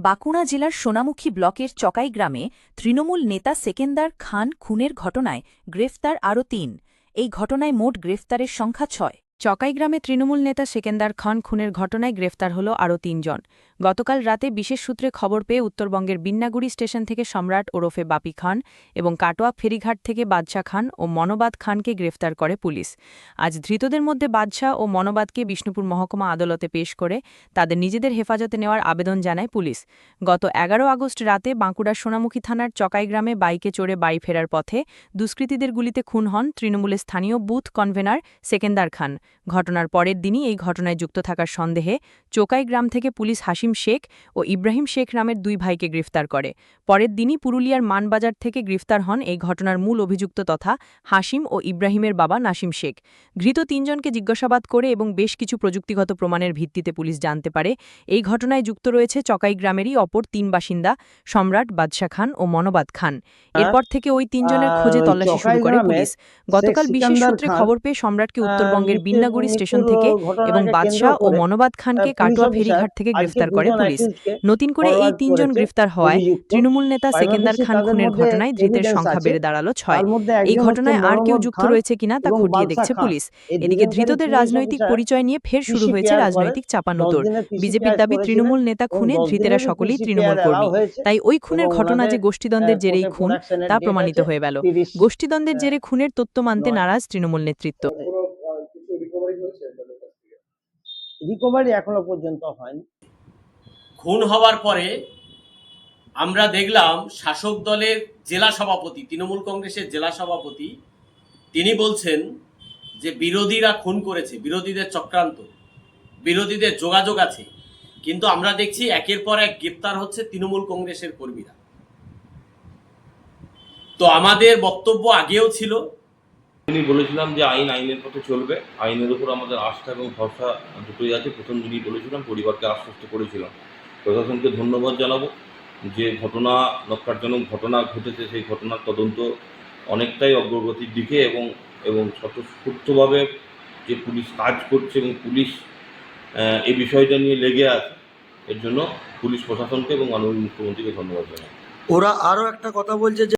বাঁকুড়া জেলার সোনামুখী ব্লকের চকাই গ্রামে তৃণমূল নেতা সেকেন্দার খান খুনের ঘটনায় গ্রেফতার আরও তিন। এই ঘটনায় মোট গ্রেফতারের সংখ্যা ছয়। চকাই গ্রামে তৃণমূল নেতা সেকেন্দার খান খুনের ঘটনায় গ্রেফতার হল আরও তিনজন। গতকাল রাতে বিশেষ সূত্রে খবর পেয়ে উত্তরবঙ্গের বিন্নাগুড়ি স্টেশন থেকে সম্রাট ওরফে বাপি খান এবং কাটোয়া ফেরিঘাট থেকে বাদশাহ খান ও মনোবাদ খানকে গ্রেফতার করে পুলিশ। আজ ধৃতদের মধ্যে বাদশাহ ও মনোবাদকে বিষ্ণুপুর মহকুমা আদালতে পেশ করে তাদের নিজেদের হেফাজতে নেওয়ার আবেদন জানায় পুলিশ। গত এগারো আগস্ট রাতে বাঁকুড়ার সোনামুখী থানার চকাইগ্রামে বাইকে চড়ে বাড়ি ফেরার পথে দুষ্কৃতীদের গুলিতে খুন হন তৃণমূলের স্থানীয় বুথ কনভেনার সেকেন্দার খান। ঘটনার পরের দিনই এই ঘটনায় যুক্ত থাকার সন্দেহে চোকাই গ্রাম থেকে পুলিশ হাসিম শেখ ও ইব্রাহিম শেখ নামের দুই ভাইকে গ্রেফতার করে। পরের দিনই পুরুলিয়ার মানবাজার থেকে গ্রেফতার হন এই ঘটনার মূল অভিযুক্ত তথা হাসিম ও ইব্রাহিমের বাবা নাসিম শেখ। ধৃত তিনজনকে জিজ্ঞাসাবাদ করে এবং বেশ কিছু প্রযুক্তিগত প্রমাণের ভিত্তিতে পুলিশ জানতে পারে এই ঘটনায় যুক্ত রয়েছে চকাই গ্রামেরই অপর তিন বাসিন্দা সম্রাট বাদশাহ খান ও মনোবাদ খান। এরপর থেকে ওই তিনজনের খোঁজে তল্লাশি শুরু করে পুলিশ। গতকাল বিশেষ সূত্রে খবর পেয়ে সম্রাটকে উত্তরবঙ্গের আহ, বিন্নাগুড়ি স্টেশন থেকে এবং বাদশাহ ও মনোবাদ খানকে কাটোয়া ফেরিঘাট থেকে গ্রেফতার করে পুলিশ। নতুন করে এই তিনজন গ্রেফতার হওয়ায় তৃণমূল নেতা সেকেন্দার খান খুনের ঘটনায় ধৃতের সংখ্যা বেড়ে দাঁড়াল ছয়। এই ঘটনায় আর কেউ যুক্ত রয়েছে কিনা তা খতিয়ে দেখছে পুলিশ। এদিকে ধৃতদের রাজনৈতিক পরিচয় নিয়ে ফের শুরু হয়েছে রাজনৈতিক চাপানুতোর বিজেপির দাবি তৃণমূল নেতা খুনে ধৃতেরা সকলেই তৃণমূল কর্মী। তাই ওই খুনের ঘটনা যে গোষ্ঠীদ্বন্দ্বের জেরেই খুন তা প্রমাণিত হয়ে গেল। গোষ্ঠীদ্বন্দ্বের জেরে খুনের তথ্য মানতে নারাজ তৃণমূল নেতৃত্ব কোনো আহ, কিছু রিকভারি হয়েছে তাদের কাছ থেকে রিকভারি এখনও পর্যন্ত হয়নি। খুন হওয়ার পরে আমরা দেখলাম শাসক দলের জেলা সভাপতি, তৃণমূল কংগ্রেসের জেলা সভাপতি, তিনি বলছেন যে বিরোধীরা খুন করেছে, বিরোধীদের চক্রান্ত, বিরোধীদের যোগাযোগ আছে। কিন্তু আমরা দেখছি একের পর এক গ্রেপ্তার হচ্ছে তৃণমূল কংগ্রেসের কর্মীরা। তো আমাদের বক্তব্য আগেও ছিল আমি বলেছিলাম যে আইন আইনের পথে চলবে। আইনের উপর আমাদের আস্থা এবং ভরসা দুটোই আছে। প্রথম দিনই বলেছিলাম, পরিবারকে আশ্বস্ত করেছিলাম। প্রশাসনকে ধন্যবাদ জানাব যে ঘটনা নক্ষারজনক ঘটনা ঘটেছে, সেই ঘটনার তদন্ত অনেকটাই অগ্রগতির দিকে এবং এবং স্বতঃস্ফূর্তভাবে যে পুলিশ কাজ করছে এবং পুলিশ এই বিষয়টা নিয়ে লেগে আছে, এর জন্য পুলিশ প্রশাসনকে এবং মাননীয় মুখ্যমন্ত্রীকে ধন্যবাদ জানাই ওরা আরও একটা কথা বলছে যে